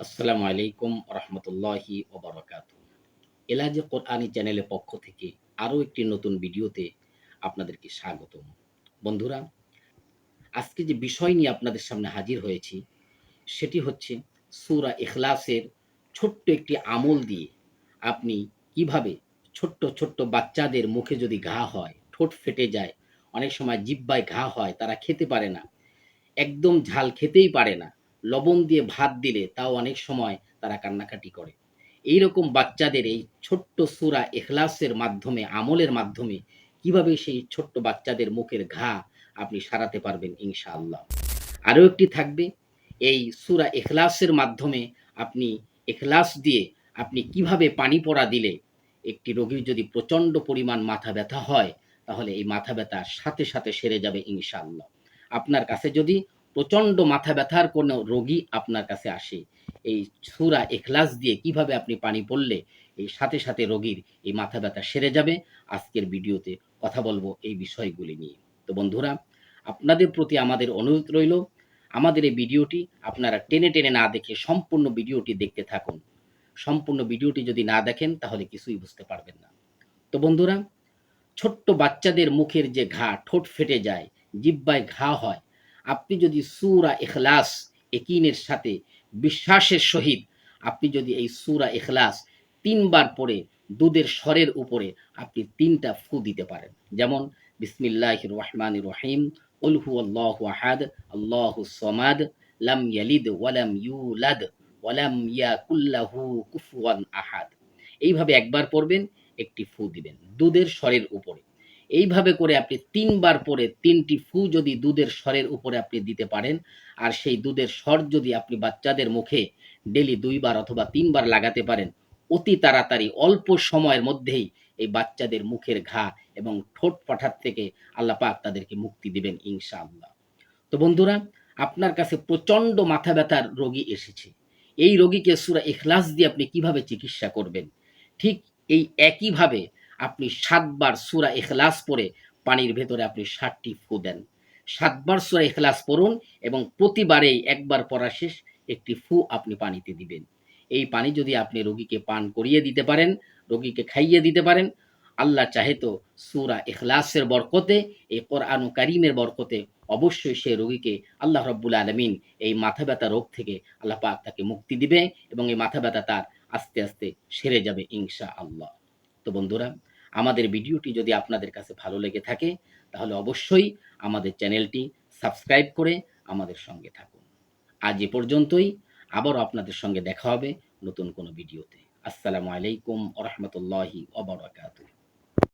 আসসালামু আলাইকুম রহমতুল্লাহি ওবরাকাত এলাজে কোরআনি চ্যানেলের পক্ষ থেকে আরও একটি নতুন ভিডিওতে আপনাদেরকে স্বাগতম। বন্ধুরা, আজকে যে বিষয় নিয়ে আপনাদের সামনে হাজির হয়েছি, সেটি হচ্ছে সুরা এখলাসের ছোট্ট একটি আমল দিয়ে আপনি কীভাবে ছোট্ট ছোট্ট বাচ্চাদের মুখে যদি ঘা হয়, ঠোঁট ফেটে যায়, অনেক সময় জিব্বায় ঘা হয়, তারা খেতে পারে না, একদম ঝাল খেতেই পারে না লবণ দিয়ে ভাত দিলে তাও অনেক সময় তারা কান্নাকাটি করে। এই রকম বাচ্চাদের এই ছোট্ট সুরা এখলাসের মাধ্যমে, আমলের মাধ্যমে কীভাবে সেই ছোট্ট বাচ্চাদের মুখের ঘা আপনি সারাতে পারবেন ইনশাআল্লাহ। আরও একটি থাকবে, এই সুরা এখলাসের মাধ্যমে আপনি এখলাস দিয়ে আপনি কীভাবে পানি পড়া দিলে একটি রোগীর যদি প্রচণ্ড পরিমাণ মাথা ব্যথা হয়, তাহলে এই মাথা ব্যথা সাথে সাথে সেরে যাবে ইনশাআল্লাহ। আপনার কাছে যদি প্রচণ্ড মাথা ব্যথার কোনো রোগী আপনার কাছে আসে। এই সুরা এখলাস দিয়ে কীভাবে আপনি পানি পড়লে এই সাথে সাথে রোগীর এই মাথা ব্যথা সেরে যাবে, আজকের ভিডিওতে কথা বলব এই বিষয়গুলি নিয়ে। তো বন্ধুরা, আপনাদের প্রতি আমাদের অনুরোধ রইল, আমাদের এই ভিডিওটি আপনারা টেনে টেনে না দেখে সম্পূর্ণ ভিডিওটি দেখতে থাকুন। সম্পূর্ণ ভিডিওটি যদি না দেখেন, তাহলে কিছুই বুঝতে পারবেন না। তো বন্ধুরা, ছোট্ট বাচ্চাদের মুখের যে ঘা, ঠোঁট ফেটে যায়, জিব্বায় ঘা হয় আপনি যদি সুরা এখলাস একিনের সাথে বিশ্বাসের সহিত আপনি যদি এই সুরা এখলাস তিনবার পরে দুধের স্বরের উপরে আপনি তিনটা ফু দিতে পারেন। যেমন বিসমিল্লাহ রহমান রহিম উলহু আল্লাহ আহাদ, আল্লাহ সমাদ, লাম ইয়ালিদ ওয়ালাম ইউলাদ ওয়ালাম ইয়াকুল্লাহু কুফুয়ান আহাদ। এইভাবে একবার পড়বেন, একটি ফু দিবেন। দুধের স্বরের উপরে। এইভাবে করে আপনি তিনবার পরে তিনটি ফু যদি দুধের স্বরের উপরে আপনি দিতে পারেন, আর সেই দুধের স্বর যদি আপনি বাচ্চাদের মুখে ডেলি দুইবার অথবা তিনবার লাগাতে পারেন, অতি তাড়াতাড়ি অল্প সময়ের মধ্যেই এই বাচ্চাদের মুখের ঘা এবং ঠোঁট পাঠার থেকে আল্লাহ পাক তাদেরকে মুক্তি দিবেন ইনশাআল্লাহ। তো বন্ধুরা, আপনার কাছে প্রচণ্ড মাথা ব্যথার রোগী এসেছে। এই রোগীকে সুরা এখলাস দিয়ে আপনি কীভাবে চিকিৎসা করবেন? ঠিক এই একইভাবে আপনি সাতবার সুরা এখলাস পরে পানির ভেতরে আপনি ষাটটি ফু দেন। সাতবার সুরা এখলাস পড়ুন এবং প্রতিবারেই একবার পড়া শেষ একটি ফু আপনি পানিতে দিবেন। এই পানি যদি আপনি রোগীকে পান করিয়ে দিতে পারেন, রোগীকে খাইয়ে দিতে পারেন, আল্লাহ চাহে তো সুরা এখলাসের বরকতে, এই কোরআন কারিমের বরকতে অবশ্যই সে রোগীকে আল্লাহ রব্বুল আলমিন এই মাথা ব্যথা রোগ থেকে আল্লাহ পাক তাকে মুক্তি দিবে এবং এই মাথা ব্যথা তার আস্তে আস্তে সেরে যাবে ইনশা আল্লাহ তো বন্ধুরা আমাদের ভিডিওটি যদি আপনাদের কাছে ভালো লেগে থাকে, তাহলে অবশ্যই আমাদের চ্যানেলটি সাবস্ক্রাইব করে আমাদের সঙ্গে থাকুন। আজ এ পর্যন্তই আবারও আপনাদের সঙ্গে দেখা হবে নতুন কোনো ভিডিওতে। আসসালামু আলাইকুম ওরহমতুল্লাহি ওবরাকাতুহ